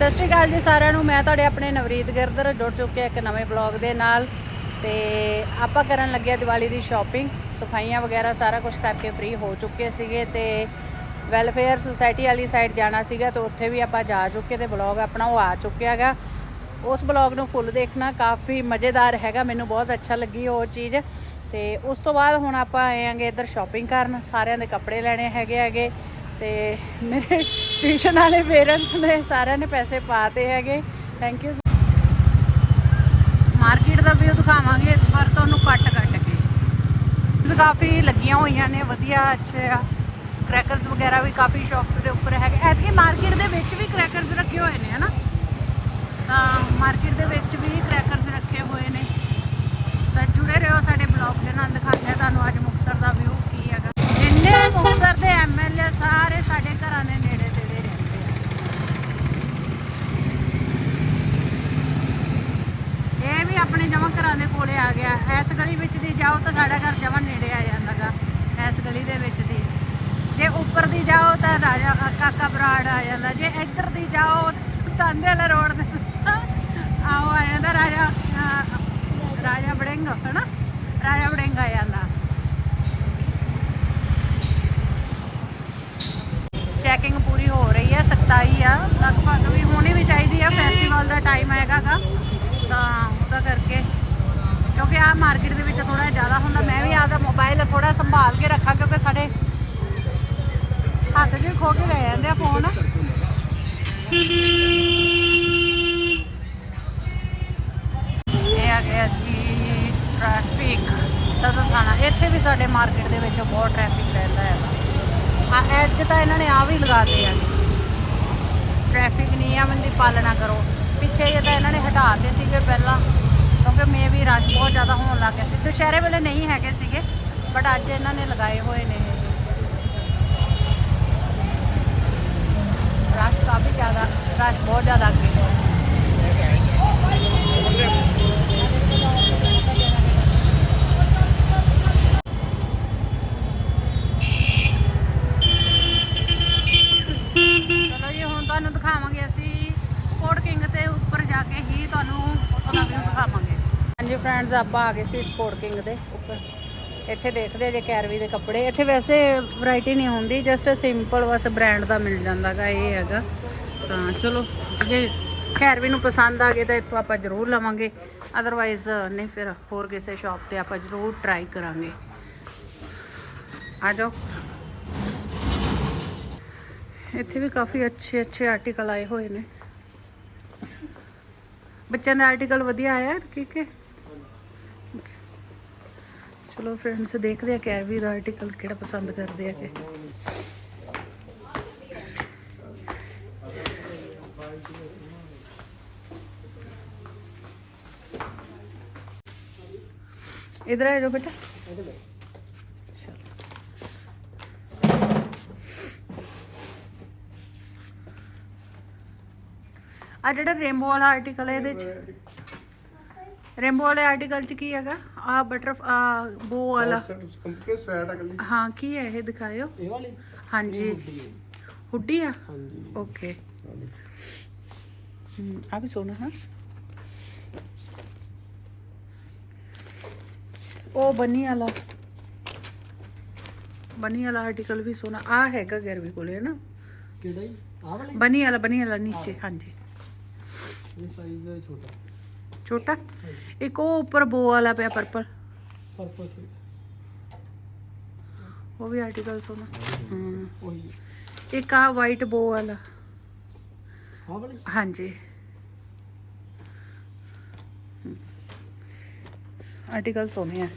ਸਤਿ ਸ਼੍ਰੀ ਅਕਾਲ ਜੀ ਸਾਰਿਆਂ ਨੂੰ। ਮੈਂ ਤੁਹਾਡੇ ਆਪਣੇ ਨਵਰੀਤ ਗਿਰਦਰ ਜੁੜ ਚੁੱਕੇ ਇੱਕ ਨਵੇਂ ਬਲੌਗ ਦੇ ਨਾਲ। ਤੇ ਆਪਾਂ ਕਰਨ ਲੱਗੇ ਹਾਂ ਦੀਵਾਲੀ ਦੀ ਸ਼ਾਪਿੰਗ ਸਫਾਈਆਂ ਵਗੈਰਾ ਸਾਰਾ ਕੁਝ ਕਰਕੇ ਫ੍ਰੀ ਹੋ ਚੁੱਕੇ ਸੀਗੇ ਤੇ ਵੈਲਫੇਅਰ ਸੁਸਾਇਟੀ ਵਾਲੀ ਸਾਈਡ ਜਾਣਾ ਸੀਗਾ ਤੇ ਉੱਥੇ ਵੀ ਆਪਾਂ ਜਾ ਚੁੱਕੇ ਤੇ ਬਲੌਗ ਆਪਣਾ ਉਹ ਆ ਚੁੱਕਿਆ ਹੈਗਾ ਉਸ ਬਲੌਗ ਨੂੰ ਫੁੱਲ ਦੇਖਣਾ ਕਾਫੀ ਮਜ਼ੇਦਾਰ ਹੈਗਾ, ਮੈਨੂੰ ਬਹੁਤ ਅੱਛਾ ਲੱਗੀ ਉਹ ਚੀਜ਼। ਤੇ ਉਸ ਤੋਂ ਬਾਅਦ ਹੁਣ ਆਪਾਂ ਆਏ ਆਂਗੇ ਇੱਧਰ ਸ਼ਾਪਿੰਗ ਕਰਨ। ਸਾਰਿਆਂ ਦੇ ਕੱਪੜੇ ਲੈਣੇ ਹੈਗੇ ਹੈਗੇ। ਤੇ ਮੇਰੇ ਟਿਊਸ਼ਨ ਵਾਲੇ ਪੇਰੈਂਟਸ ਨੇ ਸਾਰਿਆਂ ਨੇ ਪੈਸੇ ਪਾਤੇ ਹੈਗੇ। ਥੈਂਕ ਯੂ ਮਾਰਕੀਟ ਦਾ ਵੀ ਦਿਖਾਵਾਂਗੇ, ਪਰ ਤੁਹਾਨੂੰ ਕੱਟ ਕੱਟ ਕੇ। ਕਾਫੀ ਲੱਗੀਆਂ ਹੋਈਆਂ ਨੇ, ਵਧੀਆ, ਅੱਛੇ ਆ। ਕ੍ਰੈਕਰਸ ਵਗੈਰਾ ਵੀ ਕਾਫੀ ਸ਼ਾਪਸ ਦੇ ਉੱਪਰ ਹੈਗੇ। ਐਤਕੀ ਮਾਰਕੀਟ ਦੇ ਵਿੱਚ ਵੀ ਕ੍ਰੈਕਰਸ ਰੱਖੇ ਹੋਏ ਨੇ, ਹਨਾ? ਤਾਂ ਮਾਰਕੀਟ ਦੇ ਵਿੱਚ ਵੀ ਕ੍ਰੈਕਰਸ ਰੱਖੇ ਹੋਏ ਨੇ। ਤਾਂ ਜੁੜੇ ਰਹੋ ਸਾਡੇ ਬਲੌਗ ਦੇ ਨਾਲ, ਦਿਖਾਉਂਦੇ ਆ ਤੁਹਾਨੂੰ ਅੱਜ ਮੁਕਤਸਰ ਦਾ ਵਿਊ ਜਿੰਨੇ ਮੁਕਤਸਰ ਦੇ ਐਮਐਲਏ ਸਾਰੇ ਸਾਡੇ ਘਰਾਂ ਦੇ ਨੇੜੇ ਤੇੜੇ ਰਹਿੰਦੇ ਆ। ਇਹ ਵੀ ਆਪਣੇ ਜਮਾ ਘਰਾਂ ਦੇ ਕੋਲੇ ਆ ਗਿਆ। ਇਸ ਗਲੀ ਵਿੱਚ ਦੀ ਜਾਓ ਤਾਂ ਸਾਡਾ ਘਰ ਜਮਾ ਨੇੜੇ ਆ ਜਾਂਦਾਗਾ, ਇਸ ਗਲੀ ਦੇ ਵਿੱਚ ਦੀ। ਜੇ ਉੱਪਰ ਦੀ ਜਾਓ ਤਾਂ ਰਾਜਾ ਕਾਕਾ ਬਰਾੜ ਆ ਜਾਂਦਾ। ਜੇ ਇੱਧਰ ਦੀ ਜਾਓ ਤਾਂਦੇ ਵਾਲਾ ਰੋਡ ਤੇ ਆਓ ਆ ਜਾਂਦਾ ਰਾਜਾ ਰਾਜਾ ਬੜਿੰਗ ਹਨਾ? ਰਾਜਾ ਬੜਿੰਗ ਆ ਜਾਂਦਾ ਚੈਕਿੰਗ ਪੂਰੀ ਹੋ ਸਖਤਾਈ ਆ। ਲਗਭਗ ਵੀ ਹੋਣੀ ਵੀ ਚਾਹੀਦੀ ਆ ਫੈਸਟੀਵਲ ਦਾ ਟਾਈਮ ਹੈਗਾਗਾ। ਤਾਂ ਉਹਦਾ ਕਰਕੇ। ਕਿਉਂਕਿ ਆ ਮਾਰਕੀਟ ਦੇ ਵਿੱਚ ਥੋੜਾ ਜ਼ਿਆਦਾ ਹੁੰਦਾ। ਮੈਂ ਵੀ ਆਪਦਾ ਮੋਬਾਈਲ ਥੋੜਾ ਸੰਭਾਲ ਕੇ ਰੱਖਾਂ, ਕਿਉਂਕਿ ਸਾਡੇ ਹੱਥ 'ਚ ਖੋ ਕੇ ਲੈ ਜਾਂਦੇ ਆ ਫੋਨ ਇਹ ਆ ਗਿਆ ਜੀ ਟ੍ਰੈਫਿਕ ਸਦਰ ਥਾਣਾ। ਇੱਥੇ ਵੀ ਸਾਡੇ ਮਾਰਕੀਟ ਦੇ ਵਿੱਚ ਬਹੁਤ ਟ੍ਰੈਫਿਕ ਰਹਿੰਦਾ ਹੈਗਾ। ਆ ਅੱਜ ਤਾਂ ਇਹਨਾਂ ਨੇ ਆ ਵੀ ਲਗਾਤੇ ਆ। ਟ੍ਰੈਫਿਕ ਨਿਯਮ ਦੀ ਪਾਲਣਾ ਕਰੋ। ਪਿੱਛੇ ਜੇ ਤਾਂ ਇਹਨਾਂ ਨੇ ਹਟਾਤੇ ਸੀਗੇ ਪਹਿਲਾਂ, ਕਿਉਂਕਿ ਮੇ ਵੀ ਰਸ਼ ਬਹੁਤ ਜ਼ਿਆਦਾ ਹੋਣ ਲੱਗ ਗਿਆ ਸੀ। ਦੁਸ਼ਹਿਰੇ ਵੇਲੇ ਨਹੀਂ ਹੈਗੇ ਸੀਗੇ ਬਟ ਅੱਜ ਇਹਨਾਂ ਨੇ ਲਗਾਏ ਹੋਏ ਨੇ ਰਸ਼ ਕਾਫੀ ਜ਼ਿਆਦਾ ਰਸ਼ ਬਹੁਤ ਜ਼ਿਆਦਾ ਅੱਗੇ। ਹੈ ਚਲੋ ਜੀ ਹੁਣ ਤੁਹਾਨੂੰ ਦਿਖਾਵਾਂਗੇ ਅਸੀਂ ਸਪੋਰਟ ਕਿੰਗ ਤੇ ਉੱਪਰ ਜਾ ਕੇ ਹੀ ਤੁਹਾਨੂੰ ਉੱਥੋਂ ਦਾ ਵਿਊ ਦਿਖਾਵਾਂਗੇ। ਹਾਂਜੀ ਫਰੈਂਡਸ ਆਪਾਂ ਆ ਗਏ ਸੀ ਸਪੋਰਟ ਕਿੰਗ ਦੇ ਉੱਪਰ। ਇੱਥੇ ਦੇਖਦੇ ਜੇ ਕੈਰਵੀ ਦੇ ਕੱਪੜੇ। ਇੱਥੇ ਵੈਸੇ ਵੈਰਾਈਟੀ ਨਹੀਂ ਹੁੰਦੀ ਜਸਟ ਸਿੰਪਲ ਬਸ ਬ੍ਰਾਂਡ ਦਾ ਮਿਲ ਜਾਂਦਾਗਾ, ਇਹ ਹੈਗਾ। ਤਾਂ ਚਲੋ, ਜੇ ਕੈਰਵੀ ਨੂੰ ਪਸੰਦ ਆ ਗਏ ਤਾਂ ਇੱਥੋਂ ਆਪਾਂ ਜ਼ਰੂਰ ਲਵਾਂਗੇ। ਅਦਰਵਾਈਜ਼ ਨਹੀਂ ਫਿਰ ਹੋਰ ਕਿਸੇ ਸ਼ਾਪ ਤੇ ਆਪਾਂ ਜ਼ਰੂਰ ਟਰਾਈ ਕਰਾਂਗੇ। ਆ ਜਾਓ। ਇੱਥੇ ਵੀ ਕਾਫੀ ਅੱਛੇ ਅੱਛੇ ਆਰਟੀਕਲ ਆਏ ਹੋਏ ਨੇ। ਬੱਚਿਆਂ ਦਾ ਆਰਟੀਕਲ ਵਧੀਆ ਆਇਆ ਠੀਕ ਹੈ ਚਲੋ ਫਰੈਂਡਸ ਦੇਖਦੇ ਆ ਕੈਰਵੀ ਦਾ ਆਰਟੀਕਲ ਕਿਹੜਾ ਪਸੰਦ ਕਰਦੇ ਆ ਕਿ। ਇਧਰ ਆ ਜਾਓ ਬੇਟਾ। ਆ ਜਿਹੜਾ ਰੇਨਬੋ ਵਾਲਾ ਆਰਟੀਕਲ ਹੈ ਇਹਦੇ ਚ। ਰੇਨਬੋ ਵਾਲੇ ਆਰਟੀਕਲ ਚ ਕੀ ਹੈਗਾ? ਆ ਬਟਰ ਆ ਬੋ ਵਾਲਾ। ਕੰਪਨੀ ਸਵੈਟ ਆ ਕੱਲੀ? ਹਾਂ ਕੀ ਹੈ ਇਹ ਦਿਖਾਇਓ? ਇਹ ਵਾਲੀ? ਹਾਂਜੀ। ਹੁੱਡੀ ਆ? ਹਾਂਜੀ। ਓਕੇ ਆ ਵੀ ਸੋਨਾ ਹਾਂ। ਉਹ ਬਨੀ ਵਾਲਾ। ਬਨੀ ਵਾਲਾ ਆਰਟੀਕਲ ਵੀ ਸੋਨਾ ਆ ਹੈਗਾ ਗਰਵੀ ਕੋਲੇ ਹੈ ਨਾ ਕਿਹੜਾ ਜੀ? ਆਹ ਵਾਲੀ ਬਨੀ ਵਾਲਾ ਬਨੀ ਵਾਲਾ ਨੀਚੇ ਹਾਂਜੀ। छोटा। छोटा? एक वो ऊपर बो वाला पे पर्पल पर्पल वो भी आर्टिकल सोना हम्म। एक आ वाइट बो वाला। हाँ, हाँ जी। आर्टिकल सोने हैं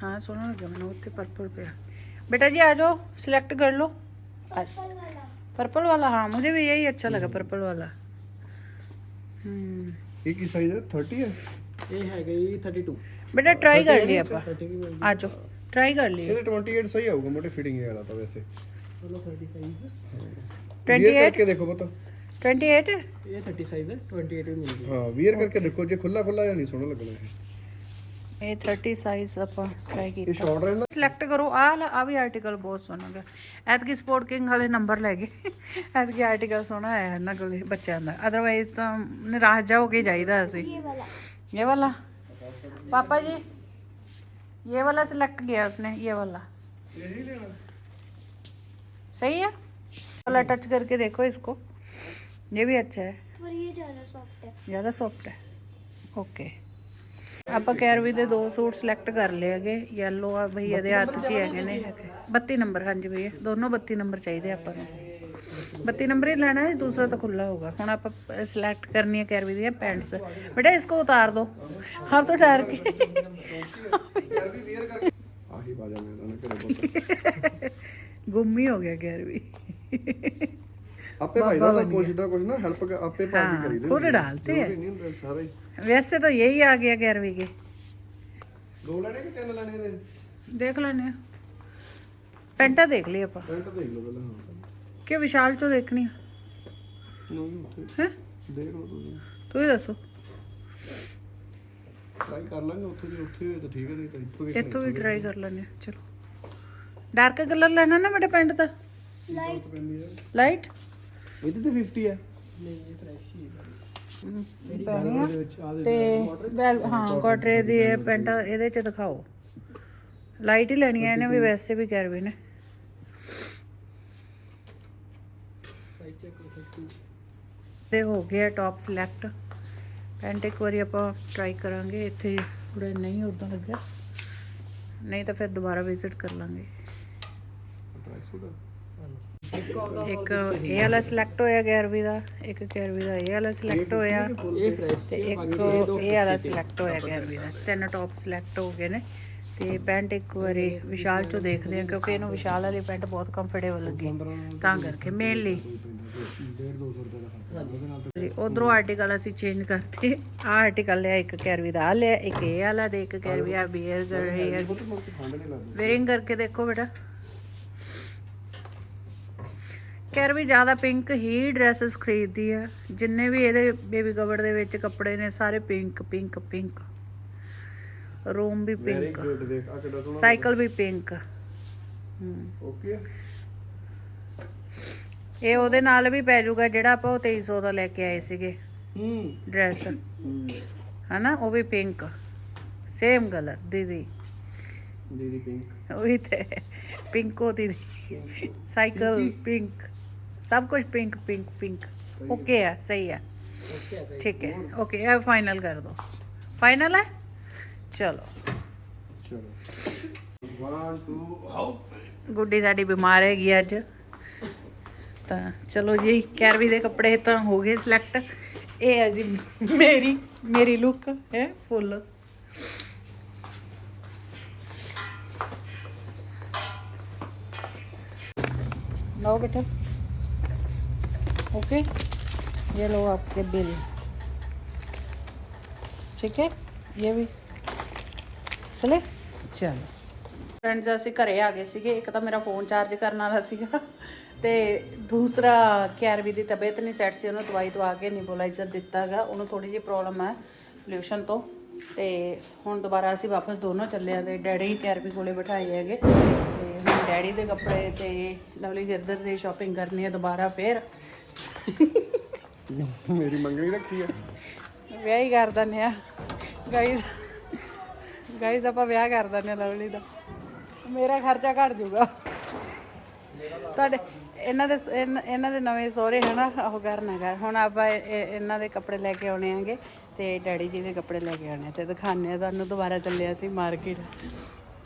हाँ सोना लगे मैंने उत्ते पर्पल पे बेटा जी आ जाओ सिलेक्ट कर लो। आज पर्पल वाला हाँ मुझे भी यही अच्छा लगा हम्म। पर्पल वाला। एक ही साइज़ है? थर्टी है? ये है गई थर्टी टू बेटा ट्राई कर लिया अपा। आ जाओ ट्राई कर लिया। ये तो ट्वेंटी एट सही होगा मोटे फिटिंग तो है रहा था वैसे। ट्वेंटी एट के देखो बताओ। ट्वेंटी एट ये थर्टी साइज़ है ट्वेंटी एट में मिल गई। हाँ वियर करके देखो जो खुला खुला या नहीं सोना लग रहा है। ਇਹ 30 ਸਾਈਜ਼ ਆਪਾਂ ਟਰਾਈ ਇਹ ਕੀਤਾ ਸ਼ਾਰਟ ਰਹਿੰਦਾ ਸਿਲੈਕਟ ਕਰੋ ਆ ਆ ਵੀ ਆਰਟੀਕਲ ਬਹੁਤ ਸੋਹਣਾ ਗਿਆ ਐਤਕੀ ਸਪੋਰਟ ਕਿੰਗ ਵਾਲੇ ਨੰਬਰ ਲੈ ਗਏ ਐਤਕੀ ਆਰਟੀਕਲ ਸੋਹਣਾ ਆਇਆ ਇਹਨਾਂ ਕੋਲੇ ਬੱਚਿਆਂ ਦਾ ਅਦਰਵਾਈਜ਼ ਤਾਂ ਨਿਰਾਸ਼ ਜਾ ਹੋ ਕੇ ਜਾਈਦਾ ਅਸੀਂ ये वाला ये वाला पापा जी ये वाला सिलेक्ट किया उसने ये वाला सही है वाला टच करके देखो इसको ये भी अच्छा है पर ये ज्यादा सॉफ्ट है ज़्यादा सॉफ्ट है ਓਕੇ ਆਪਾਂ ਕੈਰਵੀ ਦੇ ਦੋ ਸੂਟ ਸਿਲੈਕਟ ਕਰ ਲਏ ਹੈਗੇ ਯੈਲੋ ਆ ਭਈਆ ਦੇ ਹੱਥ 'ਚ ਹੀ ਹੈਗੇ ਨੇ। 32 ਨੰਬਰ ਹਾਂਜੀ ਭਈਆ ਦੋਨੋਂ 32 ਨੰਬਰ ਚਾਹੀਦੇ ਆਪਾਂ ਨੂੰ। 32 ਨੰਬਰ ਹੀ ਲੈਣਾ ਹੈ ਦੂਸਰਾ ਤਾਂ ਖੁੱਲਾ ਹੋਗਾ ਹੁਣ ਆਪਾਂ ਸਿਲੈਕਟ ਕਰਨੀ ਹੈ ਕੈਰਵੀ ਦੀਆਂ ਪੈਂਟਸ ਬੇਟਾ ਇਸ ਕੋ। ਉਤਾਰ ਦੋ ਹਮ ਤੋਂ ਠਹਿਰ ਕੇ ਗੁੰਮੀ ਹੋ ਗਿਆ ਕੈਰਵੀ ਆਪੇ ਭਾਈ ਦਾ ਕੁਛ ਨਾ ਕੁਛ ਨਾ ਹੈਲਪ ਆਪੇ ਭਾਈ ਕਰੀ ਦੇ ਖੁਦ ਡਾਲਤੇ ਹੈ ਸਾਰੇ। वैसे तो यही आ गया कैरवी के ਦੋ ਲੈਣੇ ਕਿ ਤਿੰਨ ਲੈਣੇ ਨੇ देख लेने पेंटा देख ली ਆਪਾਂ ਪੈਂਟ ਦੇਖ ਲਓ ਪਹਿਲਾਂ ਹਾਂ ਕਿ ਵਿਸ਼ਾਲ ਚੋਂ ਦੇਖਣੀ ਨਹੀਂ ਉੱਥੇ ਹੈ ਦੇਖ ਲਓ ਤੁਸੀਂ ਤੂੰ ਹੀ ਦੱਸੋ ਟਰਾਈ ਕਰ ਲਾਂਗੇ ਉੱਥੇ ਜੇ ਉੱਥੇ ਹੋਏ ਤਾਂ ਠੀਕ ਹੈ ਨਹੀਂ ਤਾਂ ਇੱਥੋਂ ਵੀ ਇੱਥੋਂ ਵੀ ਟਰਾਈ ਕਰ ਲੈਂਦੇ ਹਾਂ ਚਲੋ ਡਾਰਕ ਕਲਰ ਲੈਣਾ ਨਾ ਮੇਰੇ ਪੈਂਟ ਦਾ लाइट ਪੈਂਦੀ ਹੈ ਲਾਈਟ ਇਹਦੇ ਤੇ 50 ਹੈ ਨਹੀਂ ਇਹ ਫਰੈਸ਼ ਹੀ ਹੈ ਪੈਣੀ ਆ। ਇਹਦੇ ਵਿੱਚ ਆ ਦੇ ਤੇ ਵੈਲ ਹਾਂ ਕੋਟਰੇ ਦੀ ਇਹ ਪੈਂਟ ਇਹਦੇ ਚ ਦਿਖਾਓ। ਲਾਈਟ ਹੀ ਲੈਣੀ ਹੈ ਇਹਨੇ ਵੀ ਵੈਸੇ ਵੀ ਕੈਰਵੀ ਨੇ ਸਾਈਜ਼ ਚੈੱਕ ਕਰੋ 32 ਤੇ ਹੋ ਗਿਆ ਟੌਪ ਸਿਲੈਕਟ ਪੈਂਟ ਇੱਕ ਵਾਰੀ ਆਪਾਂ ਟਰਾਈ ਕਰਾਂਗੇ ਇੱਥੇ ਥੋੜਾ ਨਹੀਂ ਉਦਾਂ ਲੱਗਿਆ। ਨਹੀਂ ਤਾਂ ਫਿਰ ਦੁਬਾਰਾ ਵਿਜ਼ਿਟ ਕਰ ਲਾਂਗੇ। ਇੱਕ ਇਹ ਵਾਲਾ ਸਿਲੈਕਟ ਹੋਇਆ ਗੈਰਵੀ ਦਾ ਇੱਕ ਗੈਰਵੀ ਦਾ ਇਹ ਵਾਲਾ ਸਿਲੈਕਟ ਹੋਇਆ ਤੇ ਇੱਕ ਇਹ ਵਾਲਾ ਸਿਲੈਕਟ ਹੋਇਆ ਗੈਰਵੀ ਦਾ। ਤਿੰਨ ਟੌਪ ਸਿਲੈਕਟ ਹੋ ਗਏ ਨੇ ਤੇ ਪੈਂਟ ਇੱਕ ਵਾਰੀ ਵਿਸ਼ਾਲ ਚੋਂ ਦੇਖਦੇ ਆ ਕਿਉਂਕਿ ਇਹਨੂੰ ਵਿਸ਼ਾਲ ਵਾਲੀ ਪੈਂਟ ਬਹੁਤ ਕੰਫਰਟੇਬਲ ਲੱਗੀ। ਤਾਂ ਕਰਕੇ ਮੇਨਲੀ 1.5 200 ਰੁਪਏ ਦਾ ਖਰਚਾ ਉਹਦੇ ਨਾਲ ਜੀ ਉਧਰੋਂ ਆਰਟੀਕਲ ਅਸੀਂ ਚੇਂਜ ਕਰਤੇ। ਆ ਆਰਟੀਕਲ ਲਿਆ ਇੱਕ ਕੈਰਵੀ ਦਾ ਲਿਆ ਇੱਕ ਇਹ ਵਾਲਾ ਤੇ ਇੱਕ ਕੈਰਵੀ ਆ ਬੀਅਰ ਕਰਕੇ ਦੇਖੋ ਬੇਟਾ। ਕੈਰਵੀ ਜ਼ਿਆਦਾ ਪਿੰਕ ਹੀ ਡਰੈਸਸ ਖਰੀਦਦੀ ਆ। ਜਿੰਨੇ ਵੀ ਇਹਦੇ ਬੇਬੀ ਕਵਰ ਦੇ ਵਿੱਚ ਕੱਪੜੇ ਨੇ ਸਾਰੇ ਪਿੰਕ ਪਿੰਕ ਪਿੰਕ ਰੂਮ ਵੀ ਪਿੰਕ ਸਾਈਕਲ ਵੀ ਪਿੰਕ ਓਕੇ ਇਹ ਉਹਦੇ ਨਾਲ ਵੀ ਪੈ ਜਾਊਗਾ ਜਿਹੜਾ ਆਪਾਂ ਉਹ 2300 ਦਾ ਲੈ ਕੇ ਆਏ ਸੀਗੇ। ਹੂੰ। ਡਰੈਸ ਹਨਾ ਉਹ ਵੀ ਪਿੰਕ ਸੇਮ ਕਲਰ ਦੀਦੀ। ਦੀਦੀ ਪਿੰਕ ਉਹੀ ਤੇ ਪਿੰਕੋ ਦੀਦੀ ਸਾਈਕਲ ਪਿੰਕ ਸਭ ਕੁਝ ਪਿੰਕ ਪਿੰਕ ਪਿੰਕ ਓਕੇ ਹੈ ਸਹੀ ਹੈ ਓਕੇ ਹੈ ਠੀਕ ਹੈ ਓਕੇ ਇਹ ਫਾਈਨਲ ਕਰ ਦੋ ਫਾਈਨਲ ਹੈ ਚਲੋ ਚਲੋ 1 2 ਹਾਉ ਗੁੱਡੀ ਸਾਡੀ ਬਿਮਾਰ ਹੈਗੀ ਅੱਜ ਤਾਂ ਚਲੋ ਜੀ ਕੈਰਵੀ ਦੇ ਕੱਪੜੇ ਤਾਂ ਹੋ ਗਏ ਸਿਲੈਕਟ ਇਹ ਹੈ ਜੀ ਮੇਰੀ ਮੇਰੀ ਲੁੱਕ ਹੈ ਫੁੱਲ लो बेटा ओके ये लो आपके बिल ठीक है ये भी ਚਲੇ ਚਲੋ ਫਰੈਂਡਸ ਅਸੀਂ ਘਰੇ ਆ ਗਏ ਸੀਗੇ ਇੱਕ ਤਾਂ ਮੇਰਾ ਫੋਨ ਚਾਰਜ ਕਰਨ ਵਾਲਾ ਸੀਗਾ ਤੇ ਦੂਸਰਾ ਕੈਰਵੀ ਦੀ ਤਬੀਅਤ ਨਹੀਂ ਸੈੱਟ ਸੀ ਉਹਨੂੰ ਦਵਾਈ ਦਵਾ ਕੇ ਨਿਬੋਲਾਈਜ਼ਰ ਦਿੱਤਾਗਾ ਉਹਨੂੰ ਥੋੜੀ ਜਿਹੀ ਪ੍ਰੋਬਲਮ ਹੈ ਪੋਲਿਊਸ਼ਨ ਤੋਂ ਤੇ ਹੁਣ ਦੁਬਾਰਾ ਅਸੀਂ ਵਾਪਸ ਦੋਨੋਂ ਚੱਲੇ ਆ ਤੇ ਡੈਡੀ ਕੈਰਵੀ ਕੋਲੇ ਬਿਠਾਏ ਹੈਗੇ ਤੇ ਹੁਣ ਡੈਡੀ ਦੇ ਕੱਪੜੇ ਤੇ ਲਵਲੀ ਗਿਰਦਰ ਦੀ ਸ਼ਾਪਿੰਗ ਕਰਨੀ ਹੈ ਦੁਬਾਰਾ ਫੇਰ ਮੇਰੀ ਮੰਗਣੀ ਰੱਖੀ ਹੈ ਵਿਆਹ ਹੀ ਕਰ ਦਿੰਦੇ ਆ। ਗਾਈਜ਼ ਗਾਈਜ਼ ਆਪਾਂ ਵਿਆਹ ਕਰ ਦਿੰਦੇ ਲਵਲੀ ਦਾ। ਮੇਰਾ ਖਰਚਾ ਘਟ ਜਾਊਗਾ। ਤੁਹਾਡੇ, ਇਹਨਾਂ ਦੇ ਇਹਨਾਂ- ਇਹਨਾਂ ਦੇ ਨਵੇਂ ਸਹੁਰੇ ਹਨਾ, ਉਹ ਕਰਨਾ ਕਰ। ਹੁਣ ਆਪਾਂ ਇਹ- ਇਹ- ਇਹਨਾਂ ਦੇ ਕੱਪੜੇ ਲੈ ਕੇ ਆਉਣੇ ਆਂਗੇ ਤੇ ਡੈਡੀ ਜੀ ਦੇ ਕੱਪੜੇ ਲੈ ਕੇ ਆਉਣੇ ਆ ਤੇ ਦਿਖਾਣੇ ਆ ਤੁਹਾਨੂੰ ਦੁਬਾਰਾ ਚੱਲੇ ਅਸੀਂ ਮਾਰਕੀਟ।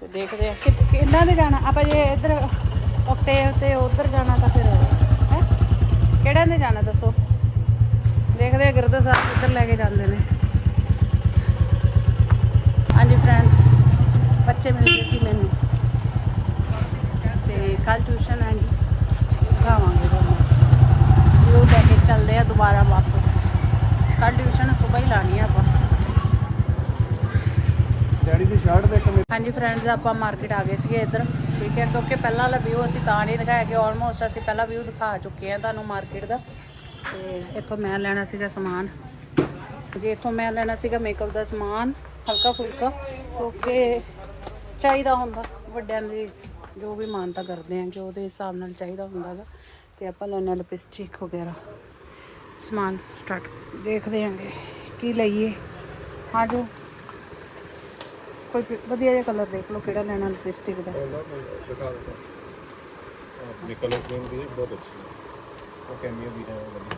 ਤੇ ਦੇਖਦੇ ਆ ਕਿ ਕਿੰਨਾ ਦੇ ਜਾਣਾ, ਆਪਾਂ ਜੇ ਇੱਧਰ ਉੱਤੇ ਤੇ ਉਧਰ ਜਾਣਾ ਤਾਂ ਫਿਰ ਕਿਹੜਾ ਦੇ ਜਾਣਾ ਦੱਸੋ? ਦੇਖਦੇ ਗੁਰਦਾ ਸਾਹਿਬ ਕਿੱਧਰ ਲੈ ਕੇ ਜਾਂਦੇ ਨੇ। ਹਾਂਜੀ ਫਰੈਂਡਸ ਬੱਚੇ ਮਿਲ ਗਏ ਸੀ ਮੈਨੂੰ। ਤੇ ਕੱਲ ਟਿਊਸ਼ਨ ਹੈ ਜੀ ਖਾਵਾਂਗੇ ਦੋਨੋਂ ਲੈ ਕੇ ਚੱਲਦੇ ਆ ਦੁਬਾਰਾ ਵਾਪਸ। ਕੱਲ ਟਿਊਸ਼ਨ ਸਵੇਰ ਹੀ ਲਾਣੀ ਆ ਆਪਾਂ। ਡੈਡੀ ਦੀ ਸ਼ਰਟ ਦੇਖ ਕੇ ਹਾਂਜੀ ਫਰੈਂਡਸ ਆਪਾਂ ਮਾਰਕੀਟ ਆ ਗਏ ਸੀਗੇ ਇੱਧਰ। ਠੀਕ ਹੈ, ਕਿਉਂਕਿ ਪਹਿਲਾਂ ਵਾਲਾ ਵਿਊ ਅਸੀਂ ਤਾਂ ਨਹੀਂ ਦਿਖਾਇਆ ਕਿ ਆਲਮੋਸਟ ਅਸੀਂ ਪਹਿਲਾਂ ਵਿਊ ਦਿਖਾ ਚੁੱਕੇ ਆ ਤੁਹਾਨੂੰ ਮਾਰਕੀਟ ਦਾ। ਤੇ ਇੱਥੋਂ ਮੈਂ ਲੈਣਾ ਸੀਗਾ ਸਮਾਨ। ਜੇ ਇੱਥੋਂ ਮੈਂ ਲੈਣਾ ਸੀਗਾ ਮੇਕਅਪ ਦਾ ਸਮਾਨ, ਹਲਕਾ ਫੁਲਕਾ, ਕਿਉਂਕਿ ਚਾਹੀਦਾ ਹੁੰਦਾ, ਵੱਡਿਆਂ ਦੀ ਜੋ ਵੀ ਮਾਨਤਾ ਕਰਦੇ ਆ ਕਿ ਉਹਦੇ ਹਿਸਾਬ ਨਾਲ ਚਾਹੀਦਾ ਹੁੰਦਾ ਗਾ ਤੇ ਆਪਾਂ ਲੈਣਾ ਲਿਪਸਟਿਕ ਵਗੈਰਾ ਸਮਾਨ ਸਟਾਰਟ ਦੇਖਦੇ ਆਂਗੇ, ਕੀ ਲਈਏ। ਆ ਜੋ ਕੋਈ ਵੀ ਵਧੀਆ ਜਿਹਾ ਕਲਰ ਦੇਖ ਲਓ ਕਿਹੜਾ ਲੈਣਾ ਲਿਪਸਟਿਕ ਦਾ ਦਿਖਾ ਦਿੰਦਾ अपनी कलर फ्रेम भी बहुत अच्छी है वो कैमियो भी है वाली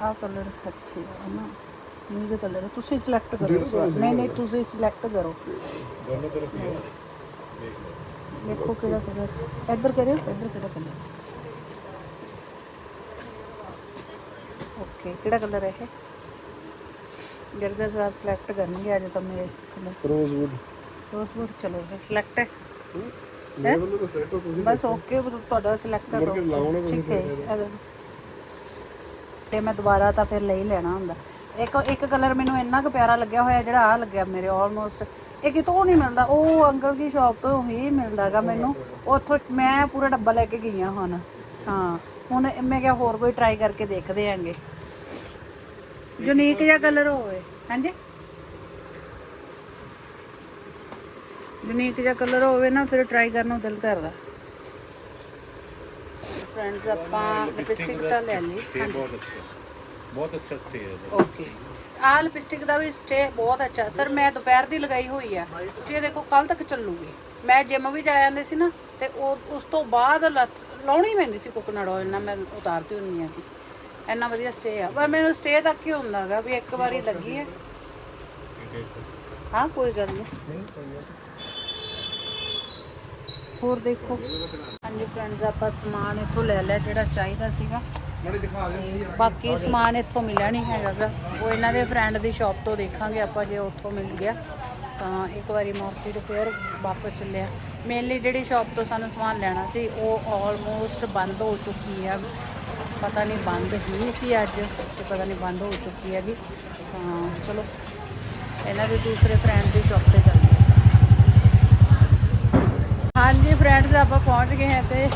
ਆ ਕਲਰ ਅੱਛੀ ਹੈ ਨਾ ਇਹ ਦੇ ਕਲਰ ਤੁਸੀਂ ਸਿਲੈਕਟ ਕਰੋ ਜਿਹੜਾ ਤੁਹਾਨੂੰ ਨਹੀਂ ਨਹੀਂ ਤੁਸੀਂ ਸਿਲੈਕਟ ਕਰੋ दोनों तरफ ही है देख लो ਦੇਖੋ ਕਿਹੜਾ ਕਲਰ ਇੱਧਰ ਕਰਿਓ ਇੱਧਰ ਕਿਹੜਾ ਕਲਰ ਓਕੇ ਕਿਹੜਾ ਕਲਰ ਹੈ ਗਿਰਦਰ ਸਾਹਿਬ ਸਿਲੈਕਟ ਕਰਨਗੇ ਅੱਜ ਤਾਂ ਮੇਰੇ ਰੋਜ਼ਵੁੱਡ ਰੋਜ਼ਵੁੱਡ ਚਲੋ ਸਿਲੈਕਟ ਹੈ। ਮੇਰੇ ਵੱਲੋਂ ਤਾਂ ਸੈਟ ਹੋ ਤੁਸੀਂ ਬਸ ਓਕੇ ਤੁਹਾਡਾ ਸਿਲੈਕਟ ਮੁੜ ਕੇ ਲਾਓ ਨਾ ਤੁਸੀਂ ਠੀਕ ਹੈ। ਤੇ ਮੈਂ ਦੁਬਾਰਾ ਤਾਂ ਫਿਰ ਲੈ ਹੀ ਲੈਣਾ ਹੁੰਦਾ। ਇੱਕ ਇੱਕ ਕਲਰ ਮੈਨੂੰ ਇੰਨਾ ਕੁ ਪਿਆਰਾ ਲੱਗਿਆ ਹੋਇਆ ਜਿਹੜਾ ਆ ਲੱਗਿਆ ਮੇਰੇ ਆਲਮੋਸਟ ਇਹ ਕਿਤੋਂ ਨਹੀਂ ਮਿਲਦਾ। ਉਹ ਅੰਕਲ ਦੀ ਸ਼ਾਪ ਤੋਂ ਹੀ ਮਿਲਦਾਗਾ ਮੈਨੂੰ। ਉੱਥੋਂ ਮੈਂ ਪੂਰਾ ਡੱਬਾ ਲੈ ਕੇ ਗਈ ਹਾਂ ਹੁਣ। ਹਾਂ। ਹੁਣ ਮੈਂ ਕਿਹਾ ਹੋਰ ਕੋਈ ਟਰਾਈ ਕਰਕੇ ਦੇਖਦੇ ਆਂਗੇ। ਯੂਨੀਕ ਜਿਹਾ ਕਲਰ ਹੋਵੇ ਹਾਂਜੀ ਯੂਨੀਕ ਜਿਹਾ ਕਲਰ ਹੋਵੇ ਨਾ ਫਿਰ ਟਰਾਈ ਕਰਨ ਨੂੰ ਦਿਲ ਕਰਦਾ ਫਰੈਂਡਸ ਆਪਾਂ ਲਿਪਸਟਿਕ ਤਾਂ ਲੈ ਲਈ स्टे बहुत अच्छा है बहुत अच्छा स्टे है इधर। ਓਕੇ ਆਹ ਲਿਪਸਟਿਕ ਦਾ ਵੀ ਸਟੇ ਬਹੁਤ ਅੱਛਾ ਸਰ ਮੈਂ ਦੁਪਹਿਰ ਦੀ ਲਗਾਈ ਹੋਈ ਆ ਤੁਸੀਂ ਇਹ ਦੇਖੋ ਕੱਲ ਤੱਕ ਚੱਲੂਗੀ ਮੈਂ ਜਿਮ ਵੀ ਜਾ ਜਾਂਦੇ ਸੀ ਨਾ ਤੇ ਉਹ ਉਸ ਤੋਂ ਬਾਅਦ ਲੱਥ ਲਾਉਣੀ ਪੈਂਦੀ ਸੀ ਕੋਕੋਨਟ ਆਇਲ ਨਾਲ ਮੈਂ ਉਤਾਰਤੀ ਹੁੰਨੀ ਆ ਕਿ ਇੰਨਾ ਵਧੀਆ ਸਟੇ ਆ। ਪਰ ਮੈਨੂੰ ਸਟੇ ਤੱਕ ਹੀ ਹੁੰਦਾਗਾ ਵੀ ਇੱਕ ਵਾਰੀ ਲੱਗੀ ਹੈ ਹਾਂ, ਕੋਈ ਗੱਲ ਨਹੀਂ ਹੋਰ ਦੇਖੋ। ਹਾਂਜੀ ਫਰੈਂਡਸ ਆਪਾਂ ਸਮਾਨ ਇੱਥੋਂ ਲੈ ਲਿਆ ਜਿਹੜਾ ਚਾਹੀਦਾ ਸੀਗਾ। ਬਾਕੀ ਸਮਾਨ ਇੱਥੋਂ ਮਿਲਿਆ ਨਹੀਂ ਹੈਗਾ ਉਹ ਇਹਨਾਂ ਦੇ ਫਰੈਂਡ ਦੀ ਸ਼ਾਪ ਤੋਂ ਦੇਖਾਂਗੇ ਆਪਾਂ ਜੇ ਉੱਥੋਂ ਮਿਲ ਗਿਆ। ਤਾਂ ਇੱਕ ਵਾਰੀ ਮਾਰਤੀ ਰਿਪੇਅਰ ਵਾਪਸ ਚੱਲਿਆ। ਮੇਨਲੀ ਜਿਹੜੀ ਸ਼ਾਪ ਤੋਂ ਸਾਨੂੰ ਸਮਾਨ ਲੈਣਾ ਸੀ, ਉਹ ਆਲਮੋਸਟ ਬੰਦ ਹੋ ਚੁੱਕੀ ਆ। ਪਤਾ ਨਹੀਂ ਬੰਦ ਹੀ ਸੀ ਅੱਜ ਤੇ ਪਤਾ ਨਹੀਂ ਬੰਦ ਹੋ ਚੁੱਕੀ ਹੈ ਜੀ। ਤਾਂ ਚਲੋ। ਇਹਨਾਂ ਦੇ ਦੂਸਰੇ ਫਰੈਂਡ ਦੀ ਸ਼ਾਪ ਤੇ ਚੱਲਦੇ ਹਾਂਜੀ ਫਰੈਂਡਸ ਆਪਾਂ ਪਹੁੰਚ ਗਏ ਹਾਂ ਤੇ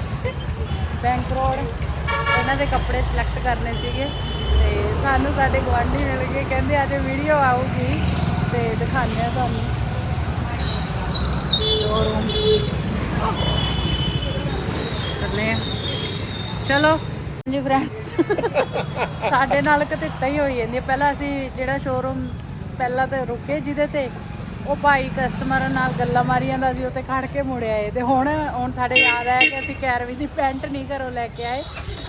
ਬੈਂਕ ਰੋਡ ਇਹਨਾਂ ਦੇ ਕੱਪੜੇ ਸਿਲੈਕਟ ਕਰਨੇ ਸੀਗੇ ਤੇ ਸਾਨੂੰ ਸਾਡੇ ਗਵਾਂਢੀ ਮਿਲ ਗਏ, ਕਹਿੰਦੇ ਅੱਜ ਵੀਡੀਓ ਆਊਗੀ ਤੇ ਦਿਖਾਉਂਦੇ ਆ ਤੁਹਾਨੂੰ। ਸ਼ੋਰੂਮ ਚੱਲੇ ਆ ਚਲੋ। ਹਾਂਜੀ ਫਰੈਂਡ ਸਾਡੇ ਨਾਲ ਕਿਤੇ ਹੀ ਹੋਈ ਜਾਂਦੀ ਹੈ। ਪਹਿਲਾਂ ਅਸੀਂ ਜਿਹੜਾ ਸ਼ੋਰੂਮ ਪਹਿਲਾਂ ਤੇ ਰੁਕੇ ਜਿਹਦੇ ਤੇ, ਉਹ ਭਾਈ ਕਸਟਮਰ ਨਾਲ ਗੱਲਾਂ ਮਾਰੀ ਜਾਂਦਾ ਸੀ ਉੱਤੇ ਖੜ ਕੇ ਮੁੜ ਆਏ। ਤੇ ਹੁਣ ਹੁਣ ਸਾਡੇ ਯਾਦ ਆਇਆ ਕਿ ਅਸੀਂ ਕੈਰਵੀ ਦੀ ਪੈਂਟ ਨਹੀਂ ਘਰੋਂ ਲੈ ਕੇ ਆਏ।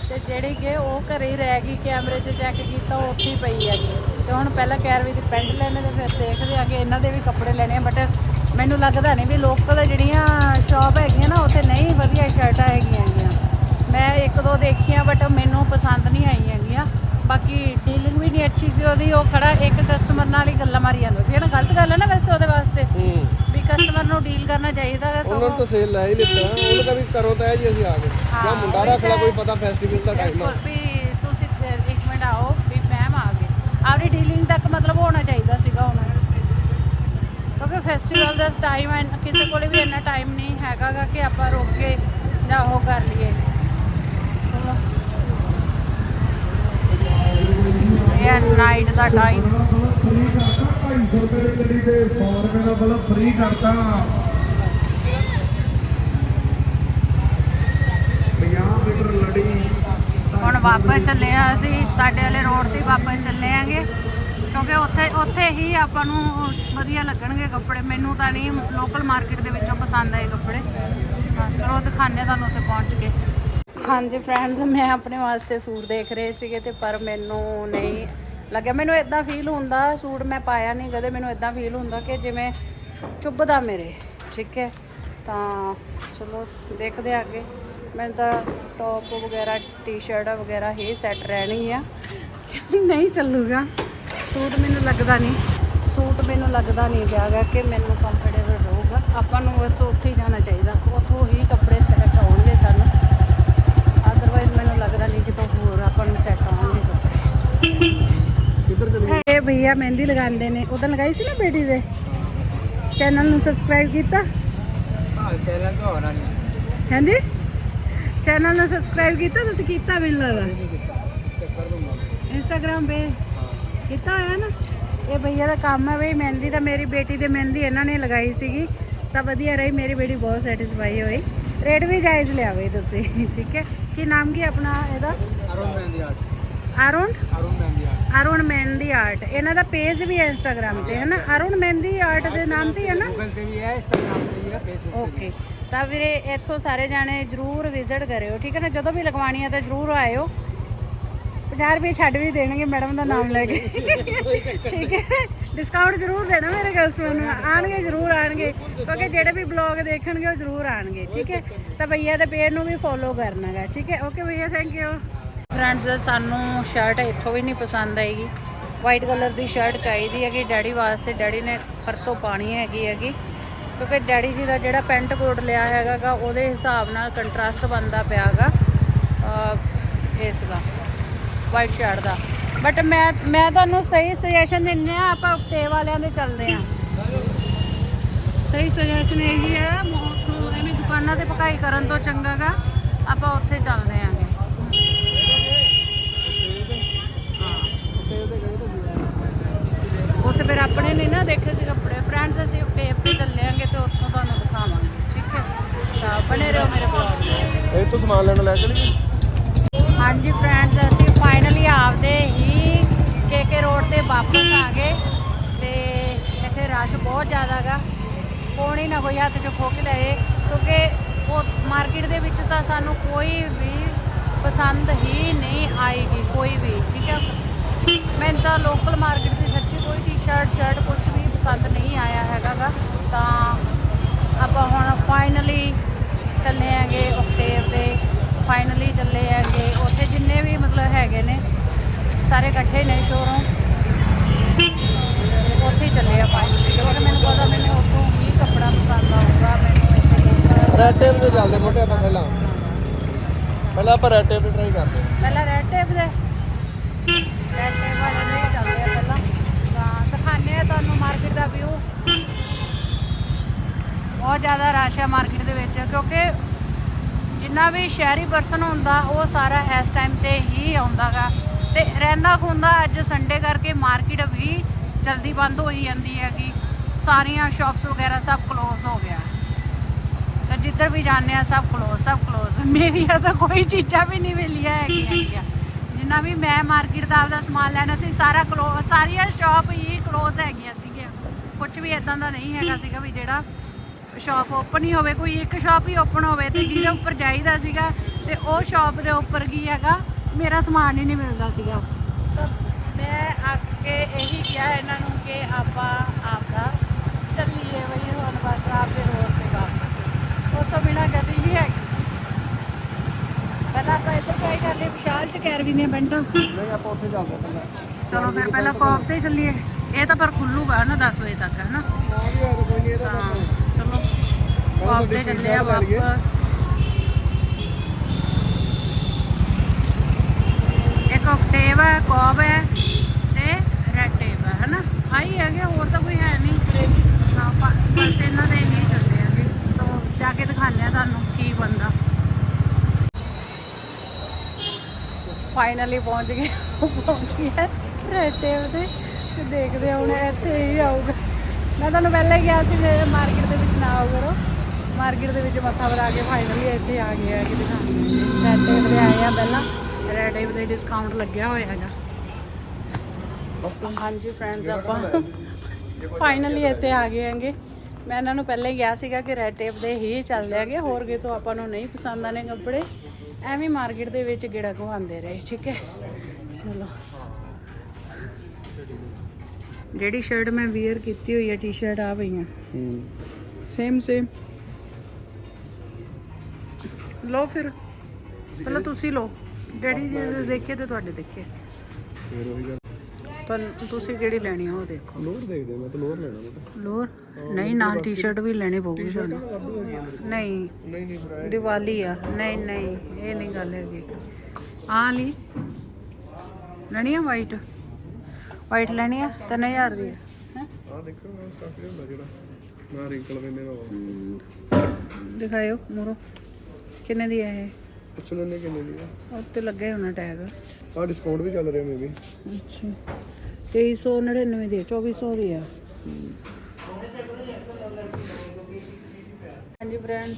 ਤੇ ਜਿਹੜੀ ਕਿ ਉਹ ਘਰੇ ਹੀ ਰਹਿ ਗਈ, ਕੈਮਰੇ 'ਚ ਚੈੱਕ ਕੀਤਾ, ਉਹ ਉੱਥੇ ਹੀ ਪਈ ਹੈਗੀ ਤੇ ਹੁਣ ਪਹਿਲਾਂ ਕੈਰਵੀ ਦੀ ਪੈਂਟ ਲੈਣੇ ਤੇ ਫਿਰ ਦੇਖਦੇ ਆ ਕਿ ਇਹਨਾਂ ਦੇ ਵੀ ਕੱਪੜੇ ਲੈਣੇ ਆ। ਬਟ ਮੈਨੂੰ ਲੱਗਦਾ ਨਹੀਂ ਵੀ ਲੋਕਲ ਜਿਹੜੀਆਂ ਸ਼ਾਪ ਹੈਗੀਆਂ ਨਾ, ਉੱਥੇ ਨਹੀਂ ਵਧੀਆ ਸ਼ਰਟਾਂ ਹੈਗੀਆਂ ਹੈਗੀਆਂ। ਮੈਂ ਇੱਕ ਦੋ ਦੇਖੀਆਂ ਬਟ ਮੈਨੂੰ ਪਸੰਦ ਨਹੀਂ ਆਈਆਂ ਹੈਗੀਆਂ। ਬਾਕੀ ਡੀਲਿੰਗ ਵੀ ਨਹੀਂ ਅੱਛੀ ਸੀ ਉਹਦੀ ਉਹ ਖੜਾ ਇੱਕ ਕਸਟਮਰ ਨਾਲ ਹੀ ਗੱਲਾਂ ਮਾਰੀ ਜਾਂਦਾ ਸੀ। ਇਹ ਨਾ ਗਲਤ ਗੱਲ ਹੈ ਨਾ ਵੈਸੇ ਉਹਦੇ ਵਾਸਤੇ ਹੂੰ। ਵੀ ਕਸਟਮਰ ਨੂੰ ਡੀਲ ਕਰਨਾ ਚਾਹੀਦਾ ਹੈ ਉਹਨਾਂ ਨੂੰ ਤਾਂ ਸੇਲ ਲੈ ਹੀ ਲਿੱਤਾ। ਉਹਨੂੰ ਵੀ ਕਰੋ ਤਾਂ ਜੀ ਅਸੀਂ ਆ ਗਏ। ਜਾਂ ਮੁੰਡਾ ਰੱਖ ਲਾ ਕੋਈ ਪਤਾ ਫੈਸਟੀਵਲ ਦਾ ਟਾਈਮ ਆ। ਵੀ ਤੁਸੀਂ ਇੱਕ ਮਿੰਟ ਆਓ ਵੀ ਮੈਮ ਆ ਗਏ। ਆਪਣੀ ਡੀਲਿੰਗ ਤੱਕ ਮਤਲਬ ਹੋਣਾ ਚਾਹੀਦਾ ਸੀਗਾ ਹੁਣ। ਕਿਉਂਕਿ ਫੈਸਟੀਵਲ ਦਾ ਟਾਈਮ ਹੈ ਕਿਸੇ ਕੋਲੇ ਵੀ ਇੰਨਾ ਟਾਈਮ ਨਹੀਂ ਹੈਗਾਗਾ ਕਿ ਆਪਾਂ ਰੁਕ ਕੇ ਜਾਂ ਉਹ ਕਰ ਲਈਏ ਚਲੋ ਇਹ ਨਾਈਟ ਦਾ ਟਾਈਮ 250 ਰੁਪਏ ਦੀ ਗੱਡੀ ਤੇ 100 ਰੁਪਏ ਦਾ ਬਲਬ ਫ੍ਰੀ ਕਰਤਾ 50 ਮੀਟਰ ਲੜੀ ਹੁਣ ਵਾਪਸ ਚੱਲੇ ਆ ਅਸੀਂ, ਸਾਡੇ ਵਾਲੇ ਰੋਡ ਤੇ ਹੀ ਵਾਪਸ ਚੱਲੇ ਆਂਗੇ। ਕਿਉਂਕਿ ਉੱਥੇ ਉੱਥੇ ਹੀ ਆਪਾਂ ਨੂੰ ਵਧੀਆ ਲੱਗਣਗੇ ਕੱਪੜੇ। ਮੈਨੂੰ ਤਾਂ ਨਹੀਂ ਲੋਕਲ ਮਾਰਕੀਟ ਦੇ ਵਿੱਚੋਂ ਪਸੰਦ ਆਏ ਕੱਪੜੇ। ਹਾਂ, ਚਲੋ ਦਿਖਾਣੇ ਤੁਹਾਨੂੰ ਉੱਥੇ ਪਹੁੰਚ ਕੇ। ਹਾਂਜੀ ਫਰੈਂਡਸ ਮੈਂ ਆਪਣੇ ਵਾਸਤੇ ਸੂਟ ਦੇਖ ਰਹੇ ਸੀਗੇ ਤੇ ਪਰ ਮੈਨੂੰ ਨਹੀਂ ਲੱਗਿਆ। ਮੈਨੂੰ ਇਦਾਂ ਫੀਲ ਹੁੰਦਾ, ਸੂਟ ਮੈਂ ਪਾਇਆ ਨਹੀਂ ਕਦੇ। ਮੈਨੂੰ ਇਦਾਂ ਫੀਲ ਹੁੰਦਾ ਕਿ ਜਿਵੇਂ ਚੁੱਭਦਾ ਮੇਰੇ, ਠੀਕ ਹੈ? ਤਾਂ ਚਲੋ, ਦੇਖਦੇ ਆ ਅੱਗੇ। ਮੈਨੂੰ ਤਾਂ ਟੌਪ ਵਗੈਰਾ ਟੀ-ਸ਼ਰਟ ਵਗੈਰਾ ਹੀ ਸੈੱਟ ਰਹਿਣੀ ਆ। ਨਹੀਂ ਚੱਲੂਗਾ। ਸੂਟ ਮੈਨੂੰ ਲੱਗਦਾ ਨਹੀਂ। ਸੂਟ ਮੈਨੂੰ ਲੱਗਦਾ ਨਹੀਂ ਜਾਗਾ ਕਿ ਮੈਨੂੰ ਕੰਫਰਟੇਬਲ ਰਹੂਗਾ। ਆਪਾਂ ਨੂੰ ਬਸ ਉੱਥੇ ਹੀ ਜਾਣਾ ਚਾਹੀਦਾ ਉੱਥੋਂ ਹੀ ਕੱਪੜੇ ਸੈੱਟ ਆਉਣਗੇ ਸਾਨੂੰ ਅਦਰਵਾਈਜ਼ ਮੈਨੂੰ ਲੱਗਦਾ ਨਹੀਂ ਕਿ ਹੋਰ ਆਪਾਂ ਨੂੰ ਸੈੱਟ ਆਉਣਗੇ ਕੱਪੜੇ ਕਿੱਧਰ ਭਈਆ ਮਹਿੰਦੀ ਲਗਾਉਂਦੇ ਨੇ। ਉਦੋਂ ਲਗਾਈ ਸੀ ਨਾ ਬੇਟੀ ਦੇ? ਚੈਨਲ ਨੂੰ ਸਬਸਕ੍ਰਾਈਬ ਕੀਤਾ? ਹਾਂ ਚੈਨਲ ਤੋਂ ਹੋਣਾ ਨਹੀਂ ਹਾਂਜੀ? ਚੈਨਲ ਨੂੰ ਸਬਸਕ੍ਰਾਈਬ ਕੀਤਾ ਤੁਸੀਂ ਕੀਤਾ ਮੈਨੂੰ ਲੱਗਦਾ? ਇੰਸਟਾਗ੍ਰam 'ਤੇ ਕੀਤਾ ਹੋਇਆ ਨਾ? ਇਹ ਭਈਆ ਦਾ ਕੰਮ ਹੈ ਬਈ ਮਹਿੰਦੀ ਤਾਂ ਮੇਰੀ ਬੇਟੀ ਦੇ ਮਹਿੰਦੀ ਇਹਨਾਂ ਨੇ ਲਗਾਈ ਸੀਗੀ। ਤਾਂ ਵਧੀਆ ਰਹੀ ਮੇਰੀ ਬੇਟੀ ਬਹੁਤ ਸੈਟੀਸਫਾਈ ਹੋਈ। ਰੇਟ ਵੀ ਜਾਇਜ਼ ਲਿਆ ਬਈ ਤੁਸੀਂ ਠੀਕ ਹੈ? ਕੀ ਨਾਮ ਕੀ ਆਪਣਾ ਇਹਦਾ? ਅਰੁਣ ਮਹਿੰਦੀ ਆਰਟ ਅਰੁਣ? ਅਰੁਣ ਅਰੁਣ ਮਹਿੰਦੀ ਆਰਟ ਇਹਨਾਂ ਦਾ ਪੇਜ ਵੀ ਹੈ ਇੰਸਟਾਗ੍ਰam ਤੇ ਹੈ ਨਾ ਅਰੁਣ ਮਹਿੰਦੀ ਆਰਟ ਦੇ ਨਾਮ ਤੇ ਹੀ ਨਾ? ਗੂਗਲ ਤੇ ਵੀ ਹੈ ਇੰਸਟਾਗ੍ਰਾਮ ਤੇ ਵੀ ਹੈ ਫੇਸਬੁੱਕ ਤੇ ਓਕੇ ਤਾਂ ਵੀਰੇ ਇੱਥੋਂ ਸਾਰੇ ਜਾਣੇ ਜਰੂਰ ਵਿਜ਼ਿਟ ਕਰਿਓ ਠੀਕ ਹੈ ਨਾ? ਜਦੋਂ ਵੀ ਲਗਵਾਣੀ ਹੈ ਤਾਂ ਜਰੂਰ ਆਇਓ। 50 ਰੁਪਏ ਛੱਡ ਵੀ ਦੇਣਗੇ ਮੈਡਮ ਦਾ ਨਾਮ ਲੈ ਕੇ। ਠੀਕ ਹੈ? ਡਿਸਕਾਊਂਟ ਜਰੂਰ ਦੇਣਾ ਮੇਰੇ ਕਸਟਮਰ ਨੂੰ। ਆਣਗੇ ਜਰੂਰ ਆਣਗੇ ਕਿਉਂਕਿ ਜਿਹੜੇ ਵੀ ਬਲੌਗ ਦੇਖਣਗੇ ਉਹ ਜਰੂਰ ਆਣਗੇ ਠੀਕ ਹੈ? ਤਾਂ ਭਈਆ ਦੇ ਪੇਜ ਨੂੰ ਵੀ ਫੋਲੋ ਕਰਨਾਗਾ ਠੀਕ ਹੈ? ਓਕੇ ਭਈਆ ਥੈਂਕ ਯੂ ਫਰੈਂਡਸ ਸਾਨੂੰ ਸ਼ਰਟ ਇੱਥੋਂ ਵੀ ਨਹੀਂ ਪਸੰਦ ਆਏਗੀ। ਵਾਈਟ ਕਲਰ ਦੀ ਸ਼ਰਟ ਚਾਹੀਦੀ ਹੈਗੀ ਡੈਡੀ ਵਾਸਤੇ। ਡੈਡੀ ਨੇ ਪਰਸੋਂ ਪਾਣੀ ਹੈਗੀ ਹੈਗੀ। ਕਿਉਂਕਿ ਡੈਡੀ ਜੀ ਦਾ ਜਿਹੜਾ ਪੈਂਟ ਕੋਟ ਲਿਆ ਹੈਗਾਗਾ ਉਹਦੇ ਹਿਸਾਬ ਨਾਲ ਕੰਟਰਾਸਟ ਬਣਦਾ ਪਿਆਗਾ ਇਸ ਦਾ ਵਾਈਟ ਸ਼ਰਟ ਦਾ। ਬਟ ਮੈਂ ਮੈਂ ਤੁਹਾਨੂੰ ਸਹੀ ਸੁਜੈਸ਼ਨ ਦਿੰਦੇ ਆ ਆਪਾਂ ਉਕਤੇ ਵਾਲਿਆਂ ਦੇ ਚੱਲਦੇ ਆ ਸਹੀ ਸੁਜੈਸ਼ਨ ਇਹੀ ਹੈ ਮੋਟੋ ਐਵੇਂ ਦੁਕਾਨਾਂ ਤੇ ਪਕਾਈ ਕਰਨ ਤੋਂ ਚੰਗਾਗਾ ਆਪਾਂ ਉੱਥੇ ਚੱਲਦੇ ਆਂਗੇ ਉੱਥੇ ਫਿਰ ਆਪਣੇ ਨੇ ਨਾ ਦੇਖੇ ਸੀ ਕੱਪੜੇ। ਫਰੈਂਡਸ ਅਸੀਂ ਟੇਪ ਤੇ ਚੱਲਿਆਂਗੇ ਤੇ ਉੱਥੋਂ ਤੁਹਾਨੂੰ ਦਿਖਾਵਾਂਗੇ ਠੀਕ ਹੈ? ਤਾਂ ਬਣੇ ਰਹੋ ਮੇਰੇ ਬਲੌਗ ਇਹ ਤੋਂ ਸਮਾਨ ਲੈਣ ਲੈ ਚਲੀਏ? ਹਾਂਜੀ ਫਰੈਂਡਸ ਅਸੀਂ ਫਾਈਨਲੀ ਆਪਦੇ ਹੀ ਕੇਕੇ ਰੋਡ ਤੇ ਵਾਪਸ ਆ ਗਏ ਤੇ ਇੱਥੇ ਰਸ਼ ਬਹੁਤ ਜ਼ਿਆਦਾ ਗਾ। ਕੋਣੀ ਨਾ ਕੋਈ ਹੱਥ 'ਚ ਖੋ ਕੇ ਲੈ ਜਾਏ ਕਿਉਂਕਿ ਉਹ ਮਾਰਕੀਟ ਦੇ ਵਿੱਚ ਤਾਂ ਸਾਨੂੰ ਕੋਈ ਵੀ ਪਸੰਦ ਹੀ ਨਹੀਂ ਆਏਗੀ ਕੋਈ ਵੀ ਠੀਕ ਹੈ? ਮੈਨੂੰ ਤਾਂ ਲੋਕਲ ਮਾਰਕੀਟ ਦੀ ਟੀ-ਸ਼ਰਟ ਸ਼ਰਟ ਕੁਝ ਵੀ ਪਸੰਦ ਨਹੀਂ ਆਇਆ ਹੈਗਾ ਗਾ ਤਾਂ ਆਪਾਂ ਹੁਣ ਫਾਈਨਲੀ ਚੱਲੇ ਆਂਗੇ ਓਕਟੇਵ ਦੇ ਫਾਈਨਲੀ ਚੱਲੇ ਆਂਗੇ ਉੱਥੇ ਜਿੰਨੇ ਵੀ ਮਤਲਬ ਹੈਗੇ ਨੇ ਸਾਰੇ ਇਕੱਠੇ ਨੇ ਸ਼ੋਰੂਮ ਉੱਥੇ ਚੱਲੇ ਆ ਫਾਈਨਲੀ ਕਿਉਂਕਿ ਮੈਨੂੰ ਪਤਾ ਮੈਨੂੰ ਉੱਥੋਂ ਹੀ ਕੱਪੜਾ ਪਸੰਦ ਆਊਗਾ ਮੈਨੂੰ ਇੱਥੇ ਰੈਡ ਟੇਪ ਤੇ ਚੱਲਦੇ ਮੋਟੇ ਆਪਾਂ ਪਹਿਲਾਂ। ਪਹਿਲਾਂ ਆਪਾਂ ਰੈਡ ਟੇਪ ਤੇ ਟਰਾਈ ਕਰਦੇ ਪਹਿਲਾਂ ਰੈਡ ਟੇਪ ਦੇ। ਰੈਡ ਟੇਪ ਵਾਲੇ ਨੇ ਹੀ ਚੱਲਦੇ ਆ ਪਹਿਲਾਂ ਤਾਂ ਦਿਖਾਣੇ ਆ ਤੁਹਾਨੂੰ ਮਾਰਕੀਟ ਦਾ ਵਿਊ ਬਹੁਤ ਮਾਰਕੀਟ ਦੇ ਵਿੱਚ, ਕਿਉਂਕਿ ਜਿੰਨਾ ਵੀ ਸ਼ਹਿਰੀ ਪਰਸਨ ਹੁੰਦਾ, ਉਹ ਸਾਰਾ ਇਸ ਟਾਈਮ ਤੇ ਹੀ ਆਉਂਦਾਗਾ। ਤੇ ਰਹਿੰਦਾ ਖੁੰਦਾ ਅੱਜ ਸੰਡੇ ਕਰਕੇ ਮਾਰਕੀਟ ਵੀ ਜਲਦੀ ਬੰਦ ਹੋਈ ਜਾਂਦੀ ਹੈਗੀ। ਸਾਰੀਆਂ ਸ਼ਾਪਸ ਵਗੈਰਾ ਸਭ ਕਲੋਜ਼ ਹੋ ਗਿਆ। ਤੇ ਜਿੱਧਰ ਵੀ ਜਾਂਦੇ ਆ, ਸਭ ਕਲੋਜ਼ ਸਭ ਕਲੋਜ਼ ਮੇਰੀਆਂ ਤਾਂ ਕੋਈ ਚੀਜ਼ਾਂ ਵੀ ਨਹੀਂ ਮਿਲੀਆਂ ਹੈਗੀਆਂ ਹੈਗੀਆਂ। ਜਿੰਨਾ ਵੀ ਮੈਂ ਮਾਰਕੀਟ ਦਾ ਆਪਦਾ ਸਮਾਨ ਲੈਣਾ ਸੀ, ਸਾਰਾ ਕਲੋ ਸਾਰੀਆਂ ਸ਼ਾਪ ਹੀ ਕਲੋਜ਼ ਹੈਗੀਆਂ ਸੀਗੀਆਂ। ਕੁਝ ਵੀ ਇਦਾਂ ਦਾ ਨਹੀਂ ਹੈਗਾ ਸੀਗਾ ਵੀ ਜਿਹੜਾ ਸ਼ਾਪ ਓਪਨ ਹੀ ਹੋਵੇ ਕੋਈ ਇੱਕ ਸ਼ਾਪ ਹੀ ਓਪਨ ਹੋਵੇ ਤੇ ਜਿਹਦੇ ਉੱਪਰ ਜਾਈਦਾ ਸੀਗਾ ਤੇ ਉਹ ਸ਼ਾਪ ਦੇ ਉੱਪਰ ਕੀ ਹੈਗਾ ਮੇਰਾ ਸਮਾਨ ਹੀ ਨਹੀਂ ਮਿਲਦਾ ਸੀਗਾ। ਤਾਂ ਮੈਂ ਅੱਗੇ ਇਹੀ ਕਿਹਾ ਇਹਨਾਂ ਨੂੰ ਕਿ ਆਪਾਂ ਆਪਦਾ ਚੱਲੀਏ ਬਈ ਹੁਣ ਬਸ ਆਪਦੇ ਰੋਡ ਤੇ ਵਾਪਸ ਉਸ ਤੋਂ ਬਿਨਾਂ ਗਤੀ ਨਹੀਂ ਹੈਗੀ ਪਹਿਲਾਂ ਆਪਾਂ ਇੱਧਰ ਟਰਾਈ ਕਰ ਲਈ ਵਿਸ਼ਾਲ ਚ ਕੈਰਵੀ ਨੇ ਪੈਂਟਾਂ ਨਹੀਂ ਆਪਾਂ ਉੱਥੇ ਚੱਲਦੇ ਹਾਂ ਪਹਿਲਾਂ ਚਲੋ ਫਿਰ ਪਹਿਲਾਂ ਕੌਫ ਤੇ ਹੀ ਚੱਲੀਏ। ਇਹ ਤਾਂ ਪਰ ਖੁੱਲੂਗਾ ਨਾ 10 ਵਜੇ ਤੱਕ ਹੈ ਨਾ ਆ ਵੀ ਆ ਤਾਂ ਕੋਈ ਨਹੀਂ ਇਹਦਾ ਹਾਂ। ਚਲੋ ਕੌਫ ਤੇ ਚੱਲੇ ਆ ਵਾਪਸ। ਇੱਕ ਓਕਟੇਵ ਹੈ ਕੌਬ ਹੈ ਤੇ ਰੈਡ ਟੇਪ ਹੈ ਹਨਾ? ਆਹੀ ਹੈਗੇ ਹੋਰ ਤਾਂ ਕੋਈ ਹੈ ਨਹੀਂ। ਹਾਂ ਬ- ਬਸ ਇਹਨਾਂ ਦੇ ਹੀ ਚੱਲਦੇ ਆਗੇ ਤੋਂ ਜਾ ਕੇ ਦਿਖਾਉਂਦੇ ਆ ਤੁਹਾਨੂੰ ਕੀ ਬੰਦਾ ਫਾਈਨਲੀ ਪਹੁੰਚ ਗਏ ਪਹੁੰਚ ਗਿਆ ਰੈਡ ਟੇਪ ਤੇ। ਦੇਖਦੇ ਹੁਣ ਇੱਥੇ ਹੀ ਆਊਗਾ। ਮੈਂ ਤੁਹਾਨੂੰ ਪਹਿਲਾਂ ਹੀ ਕਿਹਾ ਸੀ ਮੇਰੇ ਮਾਰਕੀਟ ਦੇ ਵਿੱਚ ਨਾ ਆਓ ਕਰੋ ਮਾਰਕੀਟ ਦੇ ਵਿੱਚ ਮੱਥਾ ਵਰਾ ਕੇ ਫਾਈਨਲੀ ਇੱਥੇ ਆ ਗਏ ਆ ਕਿ ਦਿਖਾਉਂਦੇ ਰੈਡ ਟੇਪ ਦੇ ਆਏ ਆ ਪਹਿਲਾਂ। ਰੈਡ ਟੇਪ ਦੇ ਡਿਸਕਾਊਂਟ ਲੱਗਿਆ ਹੋਇਆ ਹੈਗਾ। ਹਾਂਜੀ ਫਰੈਂਡਸ ਆਪਾਂ ਫਾਈਨਲੀ ਇੱਥੇ ਆ ਗਏ ਆਂਗੇ ਮੈਂ ਇਹਨਾਂ ਨੂੰ ਪਹਿਲਾਂ ਹੀ ਕਿਹਾ ਸੀਗਾ ਕਿ ਰੈਡ ਟੇਪ ਦੇ ਹੀ ਚੱਲਦੇ ਆਗੇ ਹੋਰ ਕਿਤੋਂ ਤੋਂ ਆਪਾਂ ਨੂੰ ਨਹੀਂ ਪਸੰਦ ਆਨੇ ਕੱਪੜੇ। ਐਵੇਂ ਮਾਰਕੀਟ ਦੇ ਵਿੱਚ ਗੇੜਾ ਘੁਮਾਉਂਦੇ ਰਹੇ ਠੀਕ ਹੈ? ਚਲੋ। ਜਿਹੜੀ ਸ਼ਰਟ ਮੈਂ ਵੇਅਰ ਕੀਤੀ ਹੋਈ ਹੈ ਟੀ-ਸ਼ਰਟ ਆ ਪਈਆਂ। ਹੂੰ। ਸੇਮ ਸੇਮ ਲਓ ਫਿਰ। ਪਹਿਲਾਂ ਤੁਸੀਂ ਲਓ। ਡੈਡੀ ਜੀ ਦੇ ਦੇਖੇ ਤੇ ਤੁਹਾਡੇ ਦੇਖੇ। ਫੇਰ ਉਹੀ ਗੱਲ। ਤੁਹਾਨੂੰ ਤੁਸੀਂ ਕਿਹੜੀ ਲੈਣੀ ਆ ਉਹ ਦੇਖੋ। ਲੋਰ ਦੇਖਦੇ ਮੈਂ ਤਾਂ ਲੋਰ ਲੈਣਾ ਮੈਂ ਤਾਂ। ਲੋਰ? ਨਹੀਂ ਨਾਲ ਟੀ-ਸ਼ਰਟ ਵੀ ਲੈਣੀ ਪਊਗੀ ਤੁਹਾਨੂੰ। ਆ। ਨਹੀਂ ਨਹੀਂ ਨਹੀਂ ਆਏ ਦੀਵਾਲੀ ਆ। ਨਹੀਂ ਨਹੀਂ ਇਹ ਨਹੀਂ ਗੱਲ ਹੈਗੀ। ਆਹ ਲਈ। ਲੈਣੀ ਆ ਵਾਈਟ ਵਾਈਟ ਲੈਣੀ ਆ? 3000 ਦੀ ਹੈ? ਆ ਦੇਖੋ ਨਾ ਸਟਾਫ ਹੁੰਦਾ ਜਿਹੜਾ। ਨਾ ਰਿੰਕਲ ਵੇਨੇ ਦਾ ਵਾ। ਦਿਖਾਇਓ ਮੋਰੋ ਕਿੰਨੇ ਦੀ ਹੈ ਇਹ? ਪੁੱਛ ਲੈਣੇ ਕਿੰਨੇ ਦੀ ਆ ਉੱਤੇ ਲੱਗੇ ਹੋਣਾ ਟੈਗ ਆ ਡਿਸਕਾਊਂਟ ਵੀ ਚੱਲ ਰਿਹਾ ਮੇਬੀ ਅੱਛਾ। 2399 ਦੀ ਹੈ, 2400 ਦੀ ਆ। ਹਾਂਜੀ ਫਰੈਂਡਸ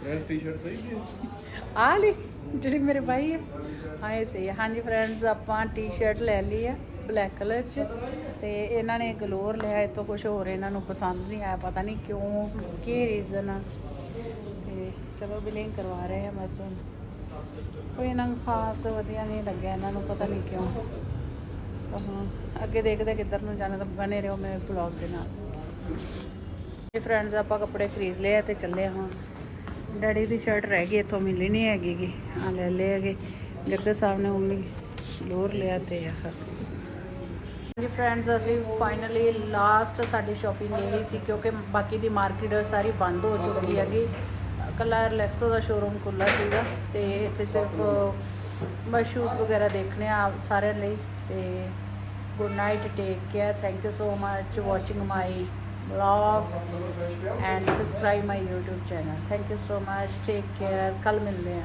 ਫਰੈਂਡਸ ਟੀ-ਸ਼ਰਟ ਸਹੀ ਸੀ? ਆ ਲਈ ਜਿਹੜੀ ਮੇਰੇ ਭਾਈ ਇਹ ਸਹੀ ਹੈ ਹਾਂਜੀ ਫਰੈਂਡਸ ਆਪਾਂ ਟੀ-ਸ਼ਰਟ ਲੈ ਲਈ ਹੈ ਬਲੈਕ ਕਲਰ ਚ। ਤੇ ਇਹਨਾਂ ਨੇ ਗਲੋਰ ਲਿਆ ਇਹ ਤੋਂ ਕੁਝ ਹੋਰ ਇਹਨਾਂ ਨੂੰ ਪਸੰਦ ਨਹੀਂ ਆਇਆ ਪਤਾ ਨਹੀਂ ਕਿਉਂ ਕੀ ਰੀਜ਼ਨ ਆ। ਚਲੋ ਬਿਲਿੰਗ ਕਰਵਾ ਰਹੇ ਆ ਬਸ ਹੁਣ। ਕੋਈ ਇਹਨਾਂ ਨੂੰ ਖਾਸ ਵਧੀਆ ਨਹੀਂ ਲੱਗਿਆ, ਇਹਨਾਂ ਨੂੰ ਪਤਾ ਨਹੀਂ ਕਿਉਂ। ਤਾਂ ਹੁਣ ਅੱਗੇ ਦੇਖਦੇ ਕਿੱਧਰ ਨੂੰ ਜਾਣਾ, ਤਾਂ ਬਨੇ ਰਹੋ ਮੇਰੇ ਬਲੌਗ ਦੇ ਨਾਲ। ਇਹ ਫਰੈਂਡਸ ਆਪਾਂ ਕੱਪੜੇ ਖਰੀਦ ਲਏ ਆ ਤੇ ਚੱਲੇ ਹਾਂ ਡੈਡੀ ਦੀ ਸ਼ਰਟ ਰਹਿ ਗਈ, ਇੱਥੋਂ ਮਿਲੀ ਨਹੀਂ ਹੈਗੀ ਗੀ। ਆ ਲੈ ਲਏ ਹੈਗੇ। ਜੱਗੇ ਸਾਹਿਬ ਨੇ ਉਹਨੇ ਲੋਰ ਲਿਆ ਤੇ ਆਹ ਜੀ ਫਰੈਂਡਸ ਅਸੀਂ ਫਾਈਨਲੀ ਲਾਸਟ ਸਾਡੀ ਸ਼ਾਪਿੰਗ ਇਹੀ ਸੀ, ਕਿਉਂਕਿ ਬਾਕੀ ਦੀ ਮਾਰਕੀਟ ਸਾਰੀ ਬੰਦ ਹੋ ਚੁੱਕੀ ਹੈਗੀ। ਕੱਲਾ ਰਿਲੈਕਸੋ ਦਾ ਸ਼ੋਰੂਮ ਖੁੱਲਾ ਸੀਗਾ ਤੇ ਇੱਥੇ ਸਿਰਫ ਬਸ ਸ਼ੂਜ਼ ਵਗੈਰਾ ਦੇਖਣੇ ਆ ਸਾਰਿਆਂ ਲਈ ਤੇ good night take care thank you so much watching my vlog and subscribe my youtube channel thank you so much take care ਕੱਲ ਮਿਲਦੇ ਹਾਂ।